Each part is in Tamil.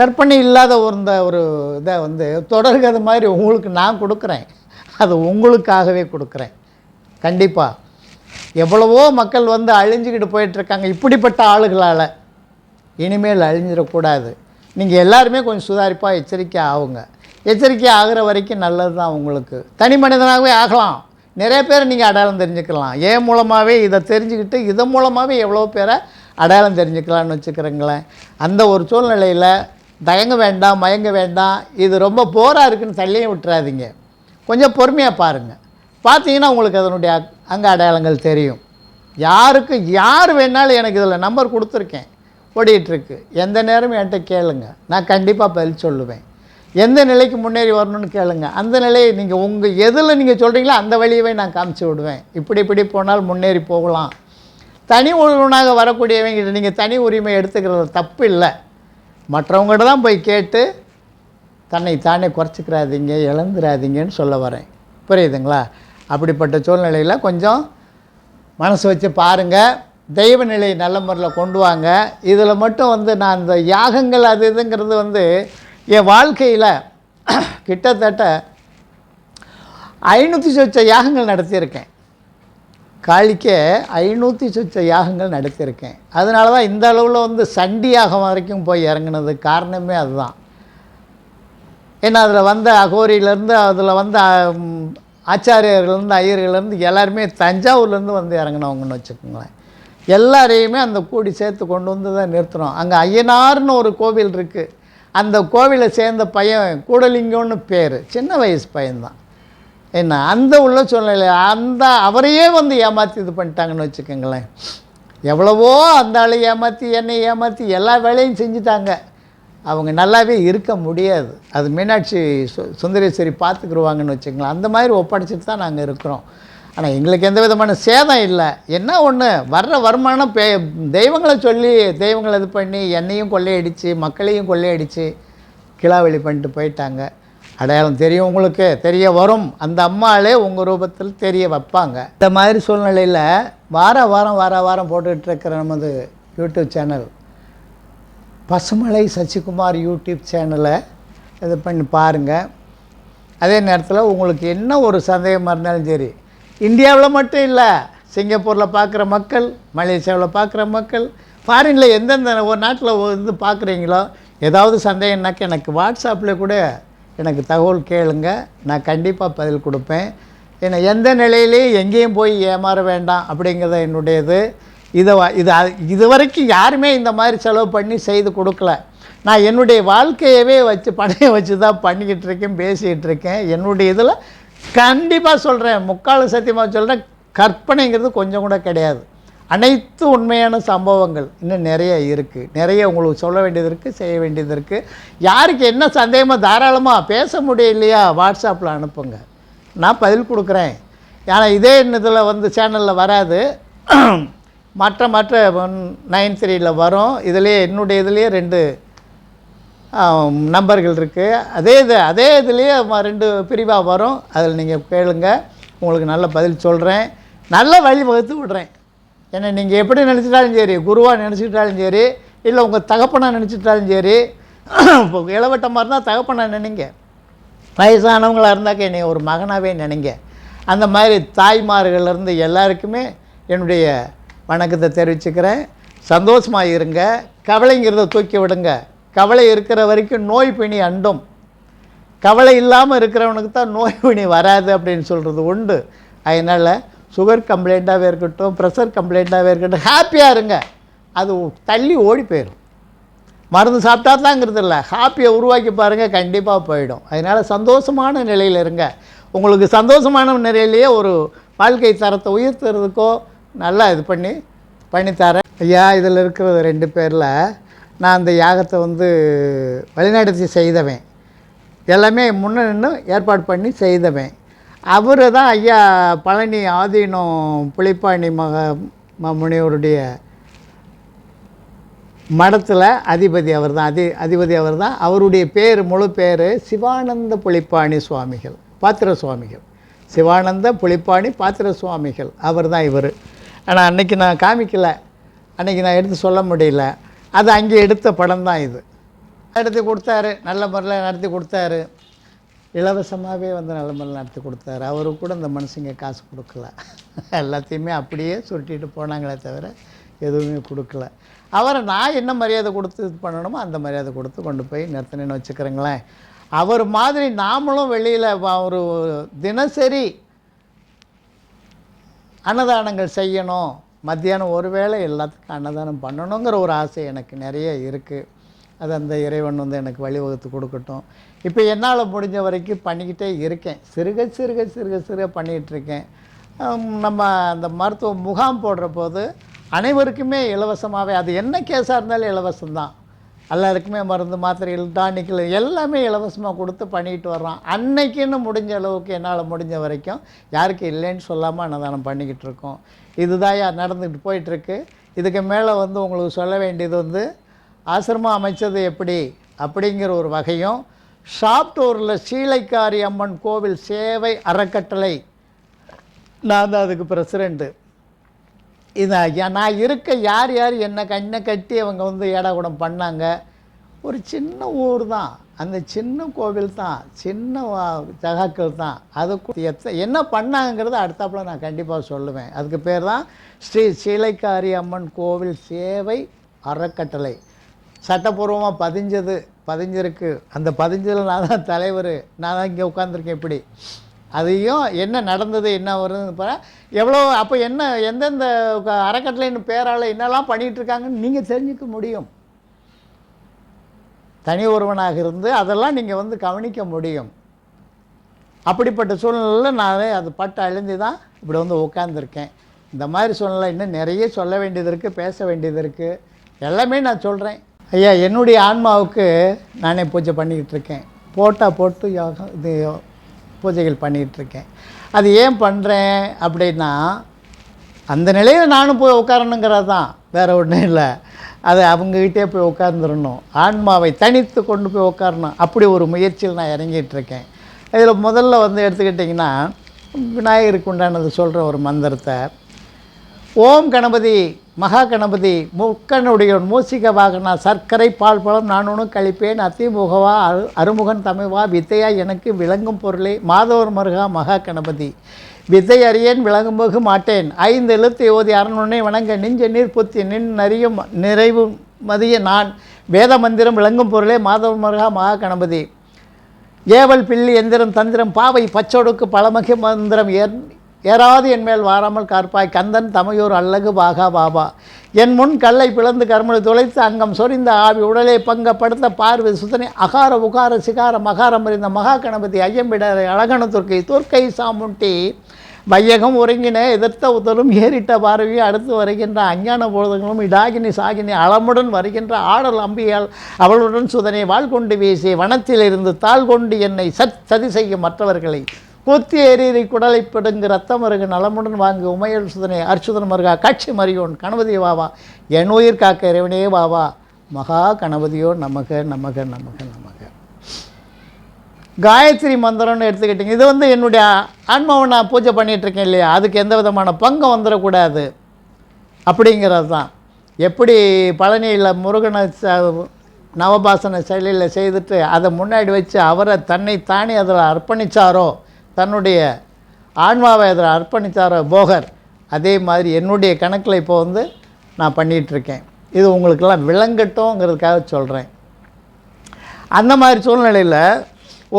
கற்பனை இல்லாத ஒரு இந்த ஒரு இதை வந்து தொடர்கதை மாதிரி உங்களுக்கு நான் கொடுக்குறேன். அது உங்களுக்காகவே கொடுக்குறேன். கண்டிப்பாக எவ்வளவோ மக்கள் வந்து அழிஞ்சுக்கிட்டு போயிட்டுருக்காங்க. இப்படிப்பட்ட ஆளுகளால். இனிமேல் அழிஞ்சிடக்கூடாது. நீங்கள் எல்லாருமே கொஞ்சம் சுதாரிப்பாக எச்சரிக்கை ஆகுங்க எச்சரிக்கை ஆகிற வரைக்கும் நல்லது தான் உங்களுக்கு. தனி மனிதனாகவே ஆகலாம். நிறைய பேர் நீங்கள் அடையாளம் தெரிஞ்சுக்கலாம். ஏன் மூலமாகவே இதை தெரிஞ்சுக்கிட்டு இதன் மூலமாகவே எவ்வளோ பேரை அடையாளம் தெரிஞ்சுக்கலாம்னு வச்சுக்கிறேங்களேன். அந்த ஒரு சூழ்நிலையில் தயங்க வேண்டாம் மயங்க வேண்டாம். இது ரொம்ப போராக இருக்குன்னு தள்ளியும் விட்டுறாதீங்க. கொஞ்சம் பொறுமையாக பாருங்கள் பார்த்தீங்கன்னா உங்களுக்கு அதனுடைய அக்- அங்க அடையாளங்கள் தெரியும். யாருக்கு யார் வேணாலும் எனக்கு இதில் நம்பர் கொடுத்துருக்கேன். ஓடிட்டுருக்கு. எந்த நேரமும் என்கிட்ட கேளுங்க. நான் கண்டிப்பாக பதில் சொல்லுவேன். எந்த நிலைக்கு முன்னேறி வரணும்னு கேளுங்க. அந்த நிலையை நீங்கள் உங்கள் எதில் நீங்கள் சொல்கிறீங்களோ அந்த வழியவே நான் காமிச்சு விடுவேன். இப்படி இப்படி போனால் முன்னேறி போகலாம். தனி ஒருவனாக வரக்கூடியவங்க நீங்கள் தனி உரிமை எடுத்துக்கிறது தப்பு இல்லை. மற்றவங்கள்ட்ட தான் போய் கேட்டு தன்னை தானே குறைச்சிக்கிறாதீங்க இழந்துடாதீங்கன்னு சொல்ல வரேன். புரியுதுங்களா? அப்படிப்பட்ட சூழ்நிலையில் கொஞ்சம் மனசு வச்சு பாருங்கள் தெய்வ நிலை நல்ல முறையில் கொண்டு வாங்க. இதில் மட்டும் வந்து நான் இந்த யாகங்கள் அது இதுங்கிறது வந்து என் வாழ்க்கையில் கிட்டத்தட்ட ஐநூற்றி சொச்ச யாகங்கள் நடத்தியிருக்கேன். காளிக்கே ஐநூற்றி சொச்ச யாகங்கள் நடத்தியிருக்கேன். அதனால தான் இந்த அளவில் வந்து சண்டி யாகம் வரைக்கும் போய் இறங்கினது காரணமே அதுதான். ஏன்னா அதில் வந்த அகோரியிலேருந்து அதில் வந்த ஆச்சாரியர்கள்லேருந்து ஐயர்கள்லேருந்து எல்லாருமே தஞ்சாவூர்லேருந்து வந்து இறங்கினவங்கன்னு வச்சுக்கோங்களேன். எல்லாரையுமே அந்த கூடி சேர்த்து கொண்டு வந்து தான் நிறுத்துகிறோம் அங்கே ஐயனார்னு ஒரு கோவில் இருக்குது அந்த கோவிலை சேர்ந்த பையன் கூடலிங்கம்னு பேர். சின்ன வயசு பையன்தான். என்ன அந்த உள்ள சூழ்நிலை அந்த அவரையே வந்து ஏமாற்றி இது பண்ணிட்டாங்கன்னு வச்சுக்கோங்களேன். எவ்வளவோ அந்த ஆளை ஏமாற்றி என்னை ஏமாற்றி எல்லா வேலையும் செஞ்சுட்டாங்க. அவங்க நல்லாவே இருக்க முடியாது. அது மீனாட்சி சு சுந்தரேஸ்வரி பார்த்துக்குருவாங்கன்னு வச்சுக்கோங்களேன். அந்த மாதிரி ஒப்படைச்சிட்டு தான் நாங்கள் இருக்கிறோம். ஆனால் எங்களுக்கு எந்த விதமான சேதம் இல்லை. என்ன ஒன்று வர்ற வருமானம் பே தெய்வங்களை சொல்லி தெய்வங்களை இது பண்ணி என்னையும் கொள்ளையடிச்சு மக்களையும் கொள்ளையடித்து கிளாவெளி பண்ணிட்டு போயிட்டாங்க. அடையாளம் தெரியும் உங்களுக்கு தெரிய வரும். அந்த அம்மாளே உங்கள் ரூபத்தில் தெரிய வைப்பாங்க. இந்த மாதிரி சூழ்நிலையில் வார வாரம் வார வாரம் போட்டுக்கிட்டு இருக்கிற நமது YouTube channel Pasumalai Sasikumar YouTube சேனலை இது பண்ணி பாருங்கள் அதே நேரத்தில் உங்களுக்கு என்ன ஒரு சந்தேகமாக இருந்தாலும் சரி இந்தியாவில் மட்டும் இல்லை சிங்கப்பூரில் பார்க்குற மக்கள் மலேசியாவில் பார்க்குற மக்கள் ஃபாரினில் எந்தெந்த ஒரு நாட்டில் வந்து பார்க்குறீங்களோ ஏதாவது சந்தேகம்னாக்க எனக்கு வாட்ஸ்அப்பில் கூட எனக்கு தகவல் கேளுங்க. நான் கண்டிப்பாக பதில் கொடுப்பேன். ஏன்னா எந்த நிலையிலையும் எங்கேயும் போய் ஏமாற வேண்டாம் அப்படிங்கிறத என்னுடையது. இதை இது இது வரைக்கும் யாருமே இந்த மாதிரி செலவு பண்ணி செய்து கொடுக்கல. நான் என்னுடைய வாழ்க்கையவே வச்சு பணையை வச்சு தான் பண்ணிக்கிட்டு இருக்கேன் பேசிக்கிட்டு இருக்கேன். என்னுடைய இதில் கண்டிப்பாக சொல்கிறேன் முக்கால் சத்தியமாக சொல்கிறேன் கற்பனைங்கிறது கொஞ்சம் கூட கிடையாது. அனைத்து உண்மையான சம்பவங்கள் இன்னும் நிறைய இருக்குது நிறைய உங்களுக்கு சொல்ல வேண்டியது இருக்குது செய்ய வேண்டியது இருக்குது யாருக்கு என்ன சந்தேகமாக தாராளமாக பேச முடியலையா வாட்ஸ்அப்பில் அனுப்புங்க. நான் பதில் கொடுக்குறேன். ஏன்னா இதே இதில் வந்து சேனலில் வராது. மற்ற மற்ற நைன் த்ரீயில் வரும். இதுலேயே என்னுடைய இதுலேயே ரெண்டு நம்பர்கள் இருக்குது அதே இது அதே இதுலேயே ம- ரெண்டு பிரிவாக வரும். அதில் நீங்கள் கேளுங்க. உங்களுக்கு நல்ல பதில் சொல்கிறேன் நல்ல வழி வகுத்து விடுறேன். ஏன்னா நீங்கள் எப்படி நினச்சிட்டாலும் சரி குருவாக நினச்சிக்கிட்டாலும் சரி இல்லை உங்கள் தகப்பனாக நினச்சிட்டாலும் சரி இப்போ இளவட்டமாக இருந்தால் தகப்பனை நினைங்க. வயசானவங்களாக இருந்தாக்க என்னை ஒரு மகனாகவே நினைங்க. அந்த மாதிரி தாய்மார்கள்லேருந்து எல்லாருக்குமே என்னுடைய வணக்கத்தை தெரிவிச்சுக்கிறேன். சந்தோஷமாக இருங்க. கவலைங்கிறத தூக்கி விடுங்க. கவலை இருக்கிற வரைக்கும் நோய் பிணி அண்டும். கவலை இல்லாமல் இருக்கிறவனுக்கு தான் நோய் பிணி வராது அப்படின்னு சொல்கிறது உண்டு. அதனால் சுகர் கம்ப்ளைண்ட்டாகவே இருக்கட்டும் ப்ரெஷர் கம்ப்ளைண்ட்டாகவே இருக்கட்டும் ஹாப்பியாக இருங்க. அது தள்ளி ஓடி போயிடும் மருந்து சாப்பிட்டா தாங்கிறது இல்லை ஹாப்பியை உருவாக்கி பாருங்கள் கண்டிப்பாக போயிடும். அதனால் சந்தோஷமான நிலையில் இருங்க. உங்களுக்கு சந்தோஷமான நிலையிலேயே ஒரு வாழ்க்கை தரத்தை உயர்த்துறதுக்கோ நல்லா இது பண்ணி பண்ணித்தரேன். ஐயா இதில் இருக்கிறது ரெண்டு பேரில் நான் அந்த யாகத்தை வந்து வழிநடத்தி செய்தவன். எல்லாமே முன்ன நின்று ஏற்பாடு பண்ணி செய்தவன். அவர் தான் ஐயா பழனி ஆதீனம் புலிப்பாணி மக ம- முனிவருடைய மடத்தில் அதிபதி அவர் தான் அதி அதிபதி அவர் தான் அவருடைய பேர் முழு பேர் சிவானந்த புளிப்பாணி சுவாமிகள் பாத்திர சுவாமிகள். சிவானந்த புளிப்பாணி பாத்திர சுவாமிகள். அவர் தான் இவர். ஆனால் அன்னைக்கு நான் காமிக்கல. அன்னைக்கு நான் எடுத்து சொல்ல முடியல. அது அங்கே எடுத்த படம் தான் இது. நடத்தி கொடுத்தாரு. நல்ல முறையில் நடத்தி கொடுத்தாரு. இலவசமாகவே வந்து நல்ல நடத்தி கொடுத்தாரு. அவருக்கு கூட இந்த மனுஷங்க காசு கொடுக்கல. எல்லாத்தையுமே அப்படியே சுருட்டிட்டு போனாங்களே தவிர எதுவுமே கொடுக்கல. அவரை நான் என்ன மரியாதை கொடுத்து இது பண்ணணுமோ அந்த மரியாதை கொடுத்து கொண்டு போய் நிறுத்தினேன்னு வச்சுக்கிறேங்களேன். அவர் மாதிரி நாமளும் வெளியில் ஒரு தினசரி அன்னதானங்கள் செய்யணும். மத்தியானம் ஒரு வேளை எல்லாத்துக்கும் அன்னதானம் பண்ணணுங்கிற ஒரு ஆசை எனக்கு நிறைய இருக்குது அது அந்த இறைவன் வந்து எனக்கு வழிவகுத்து கொடுக்கட்டும். இப்போ என்னால் முடிஞ்ச வரைக்கும் பண்ணிக்கிட்டே இருக்கேன். சிறுக சிறுக சிறுக சிறுக பண்ணிகிட்டு இருக்கேன் நம்ம அந்த மருத்துவ முகாம் போடுற போது அனைவருக்குமே இலவசமாகவே அது என்ன கேஸாக இருந்தாலும் இலவசம்தான் எல்லாருக்குமே மருந்து மாத்திரைகள் டானிக்கல் எல்லாமே இலவசமாக கொடுத்து பண்ணிக்கிட்டு வர்றோம். அன்னைக்குன்னு முடிஞ்ச அளவுக்கு என்னால் முடிஞ்ச வரைக்கும் யாருக்கு இல்லைன்னு சொல்லாமல் அன்னதானம் பண்ணிக்கிட்டு இருக்கோம் இதுதான் நடந்துக்கிட்டு போயிட்டுருக்கு. இதுக்கு மேலே வந்து உங்களுக்கு சொல்ல வேண்டியது வந்து ஆசிரமம் அமைச்சது எப்படி? அப்படிங்கிற ஒரு வகையும் ஷாப்டூரில் சீலைக்காரி அம்மன் கோவில் சேவை அறக்கட்டளை. நான் தான் அதுக்கு பிரசிடெண்ட்டு இது ஐயா, நான் இருக்க யார் யார் என்ன கண்ணை கட்டி அவங்க வந்து ஏடாகுடம் பண்ணாங்க? ஒரு சின்ன ஊர் தான். அந்த சின்ன கோவில் தான். சின்ன ஜகாக்கள் தான். அதுக்கு எத்த என்ன பண்ணாங்கிறத அடுத்தாப்புல நான் கண்டிப்பாக சொல்லுவேன். அதுக்கு பேர் தான் ஸ்ரீ சீலைக்காரி அம்மன் கோவில் சேவை அறக்கட்டளை. சட்டப்பூர்வமாக பதிஞ்சது பதிஞ்சிருக்கு. அந்த பதிஞ்சதில் நான் தான் தலைவர். நான் தான் இங்கே உட்காந்துருக்கேன் இப்படி. அதையும் என்ன நடந்தது என்ன வருதுன்னு பாரு. எவ்வளோ அப்போ என்ன எந்தெந்த அறக்கட்டளைன்னு பேரால் என்னெல்லாம் பண்ணிகிட்ருக்காங்கன்னு நீங்கள் தெரிஞ்சுக்க முடியும். தனி ஒருவனாக இருந்து அதெல்லாம் நீங்கள் வந்து கவனிக்க முடியும். அப்படிப்பட்ட சூழ்நிலையில் நான் அது பட்டு அழிந்து தான் இப்படி வந்து உட்காந்துருக்கேன் இந்த மாதிரி சூழ்நிலை இன்னும் நிறைய சொல்ல வேண்டியது இருக்குது பேச வேண்டியது இருக்குது எல்லாமே நான் சொல்கிறேன் ஐயா என்னுடைய ஆன்மாவுக்கு நானே பூஜை பண்ணிக்கிட்டு இருக்கேன் போட்டால் போட்டு யோகா இது பூஜைகள் பண்ணிக்கிட்டு இருக்கேன் அது ஏன் பண்ணுறேன் அப்படின்னா அந்த நிலையில் நானும் போய் உட்காரணுங்கிறது தான். வேறு ஒன்றும் இல்லை. அது அவங்ககிட்டே போய் உட்கார்ந்துடணும். ஆன்மாவை தனித்து கொண்டு போய் உட்காரணும். அப்படி ஒரு முயற்சியில் நான் இறங்கிட்டுருக்கேன். இதில் முதல்ல வந்து எடுத்துக்கிட்டிங்கன்னா விநாயகருக்கு உண்டானது சொல்கிற ஒரு மந்திரத்தை ஓம் கணபதி மகா கணபதி முக்கனுடைய மூசிக வாகனா சர்க்கரை பால் பழம் நான் உனக்கு கழிப்பேன். அத்திமுகவா அரு அருமுகன் தமிழ்வா வித்தையா எனக்கு விளங்கும் பொருளே. மாதவர் மருகா மகா கணபதி வித்தை அறியேன் விளங்கும்போது மாட்டேன். ஐந்து எழுத்து ஓதி அரணுனை வணங்க நெஞ்ச நீர் புத்தி நின் நிறையும் நிறைவு மதிய நான். வேத மந்திரம் விளங்கும் பொருளே மாதவர் மருகா மகா கணபதி ஏவல் பில்லி எந்திரம் தந்திரம் பாவை பச்சோடுக்கு பழமகி மந்திரம் ஏன் ஏறாவது என் மேல் வாராமல் கார்ப்பாய் கந்தன் தமையோர் அல்லகு பாகா பாபா. என் முன் கல்லை பிளந்து கருமலை துளைத்து அங்கம் சொரிந்த ஆவி உடலை பங்கப்படுத்த பார்வை சுத்தனை அகார உகார சிகார மகாரம் அறிந்த மகா கணபதி ஐயம்பிடரை அழகன துர்க்கை துர்க்கை சாமுண்டி. வையகம் ஒருங்கின எதிர்த்த உதலும் ஏறிட்ட பார்வையை அடுத்து வருகின்ற அஞ்ஞான பொழுதுகளும் இடாகினி சாகினி அளமுடன் வருகின்ற ஆடல் அம்பியால் அவளுடன் சுதனை வாழ் கொண்டு வீசி வனத்திலிருந்து தாழ் கொண்டு என்னை சத் சதி செய்யும் மற்றவர்களை கொத்தி எறியறி குடலை பிடுங்கு ரத்தம் மருகு நலமுடன் வாங்கு உமையல் சுதனை அர்ச்சுதன் மருகா காட்சி மறியோன் கணபதி வாவா என் உயிர் காக்க இறைவனே வாவா மகா கணபதியோ நமக நமக நமக நமக. காயத்ரி மந்திரம்னு எடுத்துக்கிட்டிங்க. இது வந்து என்னுடைய ஆன்மாவை நான் பூஜை பண்ணிகிட்ருக்கேன் இல்லையா? அதுக்கு எந்த விதமான பங்கம் வந்துடக்கூடாது. அப்படிங்கிறது தான் எப்படி பழனியில் முருகனை நவபாசன செயலியில் செய்துட்டு அதை முன்னாடி வச்சு அவரை தன்னை தானே அதில் அர்ப்பணித்தாரோ தன்னுடைய ஆன்மாவை அதில் அர்ப்பணித்தாரோ போகர் அதே மாதிரி என்னுடைய கணக்கில் இப்போ வந்து நான் பண்ணிகிட்ருக்கேன். இது உங்களுக்கெல்லாம் விளங்கட்டோங்கிறதுக்காக சொல்கிறேன். அந்த மாதிரி சூழ்நிலையில்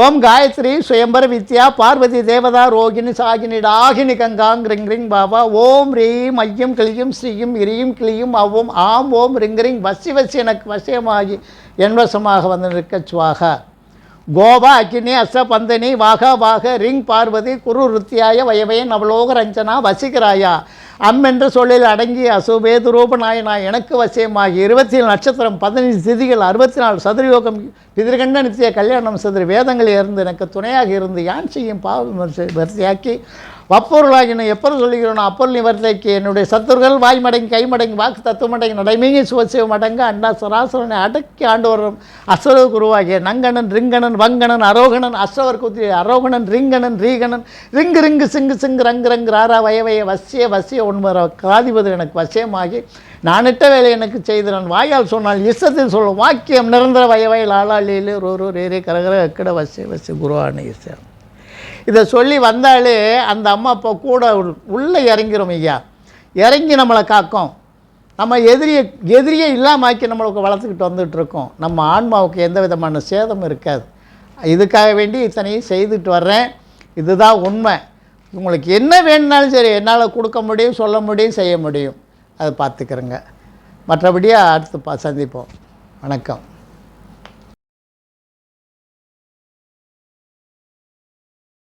ஓம் காயத்ரி சுயம்பர வித்யா பார்வதி தேவதா ரோகிணி சாகினி டாகினி கங்காங் ரிங் ரிங் பாபா ஓம் ரீம் ஐயம் கிளியும் ஸ்ரீயும் இரியும் கிளியும் அவ்வும் ஆம் ஓம் ரிங் ரிங் வசி வசி எனக்கு வசியமாகி என்வசமாக வந்து நிற்க சுவாக. கோபா அக்கினி அஸ்த பந்தனி வாக வாக ரிங் பார்வதி குரு ருத்தியாய வயவயன் அவலோக ரஞ்சனா வசிகராயா. அம்மென்ற சொல்லில் அடங்கிய அசுபேது ரூபநாயனா எனக்கு வசியமாகி இருபத்தி ஏழு நட்சத்திரம் பதினைந்து திதிகள் அறுபத்தி நாலு சதுரயோகம் பிதிர்கண்ட நித்திய கல்யாணம் சதுர வேதங்களில் இருந்து எனக்கு துணையாக இருந்து யான் செய்யும் பாவம் வரிசையாக்கி வப்பொருளாகின எப்பொருள் சொல்லுகிறோம் அப்பொருள் நிவர்த்தைக்கு என்னுடைய சத்துர்கள் வாய் மடங்கி கை மடங்கி வாக்கு தத்துவ மடங்கி நடைமீங்கி சுவசிவ மடங்கு அண்ணா சராசரனை அடக்கி ஆண்டு வரும் அசுர குருவாகிய நங்கணன் ரிங்கணன் வங்கணன் அரோகணன் அஸ்ரவர் குத்தி அரோகணன் ரிங்கணன் ரீகணன் ரிங்கு ரிங்கு சிங்கு சிங்கு ரங்கு ரங்கு ராரா வயவய வசிய வசிய உண்மர காதிபது எனக்கு வசியமாகி நானிட்ட வேலை எனக்கு செய்தனன். வாயால் சொன்னால் இஷ்டத்தில் சொல்லும் வாக்கியம் நிரந்தர வயவயல் ஆளாளியிலே ஒரு ரேரே கரகர அக்கட வசிய வசிய குருவான இசை இதை சொல்லி வந்தாலே அந்த அம்மா அப்பா கூட உள்ளே இறங்கிரும் ஐயா. இறங்கி நம்மளை காக்கும். நம்ம எதிரியை எதிரியே இல்லாமாக்கி நம்மளுக்கு வளர்த்துக்கிட்டு வந்துகிட்ருக்கோம். நம்ம ஆன்மாவுக்கு எந்த விதமான சேதமும் இருக்காது. இதுக்காக வேண்டி இத்தனையும் செய்துட்டு வர்றேன். இதுதான் உண்மை. உங்களுக்கு என்ன வேணுனாலும் சரி என்னால் கொடுக்க முடியும் சொல்ல முடியும் செய்ய முடியும். அதை பார்த்துக்கிறேங்க. மற்றபடியாக அடுத்து பா சந்திப்போம். வணக்கம்.